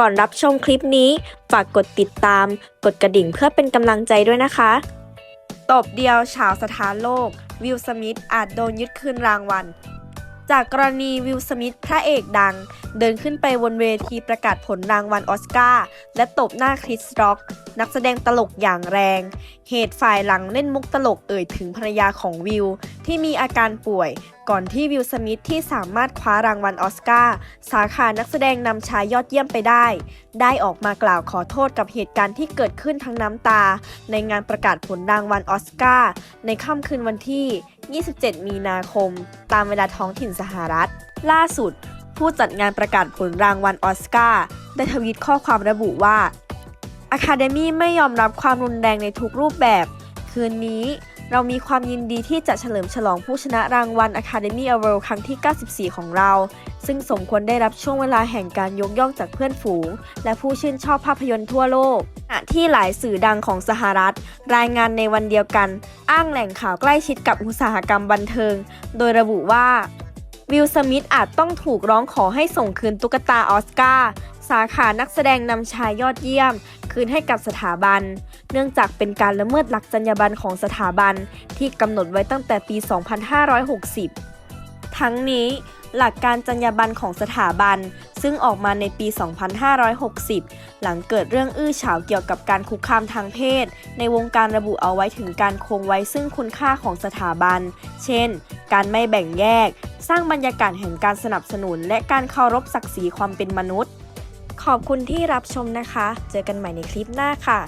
ก่อนรับชมคลิปนี้ ฝากกดติดตาม กดกระดิ่งเพื่อเป็นกำลังใจด้วยนะคะ ตบเดียวชาวสถานโลก วิลสมิธอาจโดนยึดคืนรางวัล จากกรณีวิลสมิธพระเอกดัง เดินขึ้นไปบนเวทีประกาศผลรางวัลออสการ์และตบหน้าคริสร็อก นักแสดงตลกอย่างแรง เหตุฝ่ายหลังเล่นมุกตลกเอ่ยถึงภรรยาของวิลที่มีอาการป่วย ก่อนที่วิลสมิธที่สามารถคว้ารางวัลออสการ์สาขานักแสดงนำชายยอดเยี่ยมไปได้ ได้ออกมากล่าวขอโทษกับเหตุการณ์ที่เกิดขึ้นทั้งน้ำตา ในงานประกาศผลรางวัลออสการ์ในค่ำคืนวันที่ 27 มีนาคม ตามเวลาท้องถิ่นสหรัฐ ล่าสุด ผู้จัดงานประกาศผลรางวัลออสการ์ได้ทวีตข้อความระบุว่า Academy ไม่ยอมรับความรุนแรงในทุกรูปแบบ คืนนี้ เรามีความยินดีที่จะเฉลิมฉลองผู้ชนะรางวัล Academy Award ครั้งที่ 94 ของเรา ซึ่งสมควรได้รับช่วงเวลาแห่งการยกย่องจากเพื่อนฝูง และผู้ชื่นชอบภาพยนตร์ทั่วโลกขณะที่หลายสื่อดังของสหรัฐ รายงานในวันเดียวกัน อ้างแหล่งข่าวใกล้ชิดกับอุตสาหกรรมบันเทิง โดยระบุว่าวิลสมิธอาจต้องถูกร้องขอให้ส่งคืนตุ๊กตาออสการ์สาขานักแสดงนำชายยอดเยี่ยม คืนให้กับสถาบัน เนื่องจากเป็นการละเมิดหลักจรรยาบรรณของสถาบันที่กำหนดไว้ตั้งแต่ปี 2560 ทั้งนี้หลักการจรรยาบรรณของสถาบัน ซึ่งออกมาในปี 2560 หลังเกิดเรื่องอื้อฉาวเกี่ยวกับการคุกคามทางเพศ ในวงการระบุเอาไว้ถึงการคงไว้ซึ่งคุณค่าของสถาบัน เช่น การไม่แบ่งแยก สร้างบรรยากาศแห่งการสนับสนุน และการเคารพศักดิ์ศรีความเป็นมนุษย์ ขอบคุณที่รับชมนะคะ เจอกันใหม่ในคลิปหน้าค่ะ